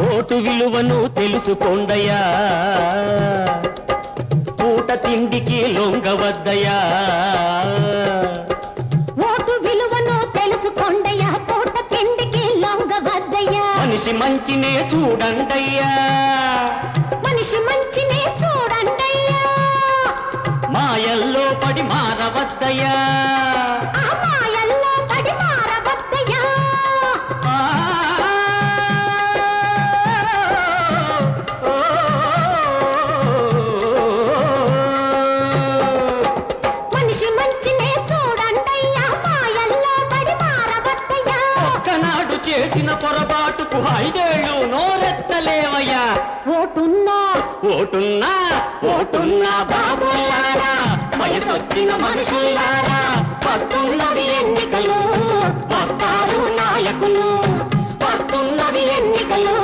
Vote విలువను తెలుసుకోండయా పూట తిండికి లొంగవద్దయా ఓటు విలువను తెలుసుకోండయ్యా పూట తిండికి లొంగవద్దయ్యా. మనిషి మంచినే చూడండయ్యా. మనిషి మంచినే చూడండయ్యా. మాయల్లో పడి మారవద్దయ్యా. ఒక్కనాడు చేసిన పొరపాటుకు ఐదేళ్ళు నోరెత్తలేవయ్యా. ఓటున్నా ఓటున్నా ఓటున్నా బాబులారా వయసొచ్చిన మనుషులారా వస్తున్నవి ఎన్నికలు వస్తారు నాయకులు వస్తున్నవి ఎన్నికలు.